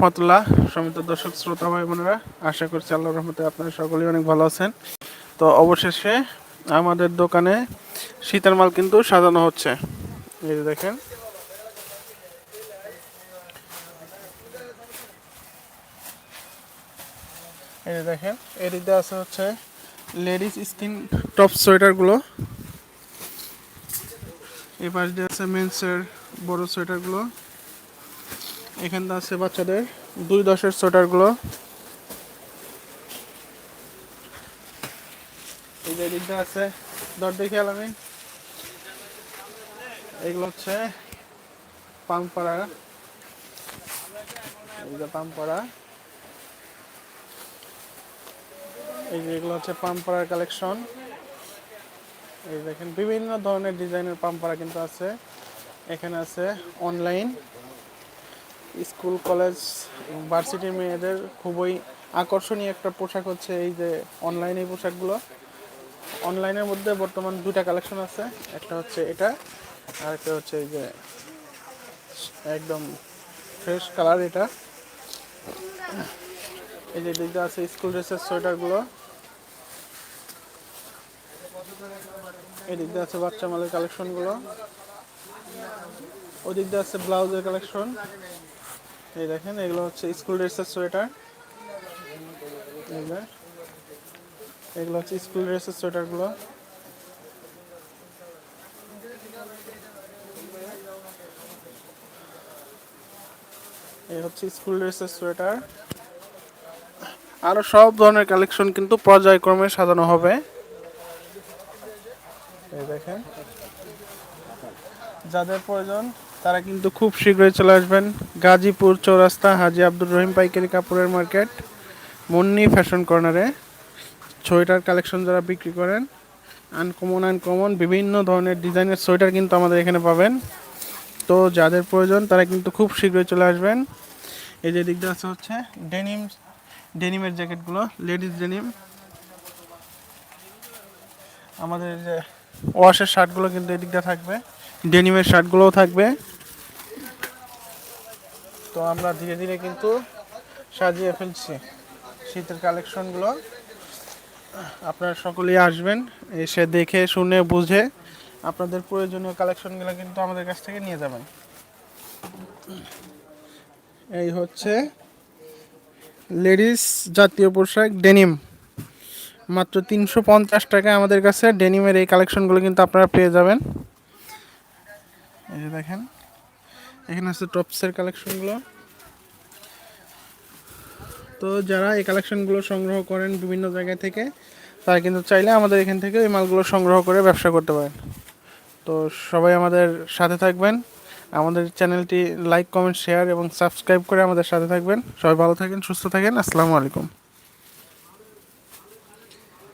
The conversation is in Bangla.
রহমতুল্লাহ সমিত দর্শক শ্রোতা ভাই বোনেরা, আশা করছি আল্লাহ রহমতে আপনারা সকলেই অনেক ভালো আছেন। তো অবশেষে আমাদের দোকানে শীতের মাল কিন্তু সাজানো হচ্ছে। এই যে দেখেন। এই যে দেখেন দিকে আছে হচ্ছে লেডিস স্কিন টপ সোয়েটারগুলো। পাশ দিয়ে আছে মেন্সের বড় সোয়েটারগুলো। এখানটা আছে বাচ্চাদের দুই দশের সোয়েটারগুলো। এই যে আছে। দর দেখে আমি এগুলো হচ্ছে এই যে এই যে এগুলো হচ্ছে কালেকশন। এই বিভিন্ন ধরনের ডিজাইনের পামপাড়া কিন্তু আছে। এখানে আছে অনলাইন। স্কুল, কলেজ, ভার্সিটির মেয়েদের খুবই আকর্ষণীয় একটা পোশাক হচ্ছে এই যে অনলাইন পোশাকগুলো। অনলাইনের মধ্যে বর্তমান দুটা কালেকশন আছে, একটা হচ্ছে এটা, আর একটা হচ্ছে এই যে একদম ফ্রেশ কালার এটা। এই যে দিকটা আছে স্কুল ড্রেসের সোয়েটারগুলো। এই দিক দিয়ে আছে বাচ্চা মালের কালেকশনগুলো ওই দিক দিয়ে আছে ব্লাউজের কালেকশন এই দেখেন, এগুলো হচ্ছে স্কুল ড্রেসের সোয়েটার এগুলো হচ্ছে স্কুল ড্রেসের সোয়েটারগুলো এই হচ্ছে স্কুল ড্রেসের সোয়েটার আরও সব ধরনের কালেকশন কিন্তু পর্যায়ক্রমে সাজানো হবে। এই দেখেন। যাদের প্রয়োজন, তারা কিন্তু খুব শীঘ্রই চলে আসবেন। গাজীপুর চৌরাস্তা হাজি আব্দুর রহিম পাইকারি কাপড়ের মার্কেট, মুন্নি ফ্যাশন কর্নারে। সোয়েটার কালেকশন যারা বিক্রি করেন আনকমন আনকমন বিভিন্ন ধরনের ডিজাইনের সোয়েটার কিন্তু আমাদের এখানে পাবেন। তো যাদের প্রয়োজন, তারা কিন্তু খুব শীঘ্রই চলে আসবেন। এই যে দিকটা আছে হচ্ছে ডেনিম ডেনিমের জ্যাকেটগুলো লেডিস ডেনিম আমাদের যে ওয়াশের শার্টগুলো কিন্তু এদিকটা থাকবে, ডেনিমের শার্টগুলোও থাকবে। তো আমরা ধীরে ধীরে কিন্তু সাজিয়ে ফেলছি শীতের কালেকশনগুলো। আপনারা সকলেই আসবেন, এসে দেখে, শুনে, বুঝে আপনাদের প্রয়োজনীয় কালেকশনগুলো কিন্তু আমাদের কাছ থেকে নিয়ে যাবেন। এই হচ্ছে লেডিস জাতীয় পোশাক, ডেনিম। মাত্র তিনশো পঞ্চাশ টাকায় আমাদের কাছে ডেনিমের এই কালেকশনগুলো কিন্তু আপনারা পেয়ে যাবেন। এই যে দেখেন, এখানে আছে টপসের কালেকশনগুলো। তো যারা এই কালেকশনগুলো সংগ্রহ করেন বিভিন্ন জায়গা থেকে, তারা কিন্তু চাইলে আমাদের এখান থেকে এই মালগুলো সংগ্রহ করে ব্যবসা করতে পারেন। তো সবাই আমাদের সাথে থাকবেন। আমাদের চ্যানেলটি লাইক, কমেন্ট, শেয়ার এবং সাবস্ক্রাইব করে আমাদের সাথে থাকবেন। সবাই ভালো থাকেন, সুস্থ থাকেন। আসসালামু আলাইকুম।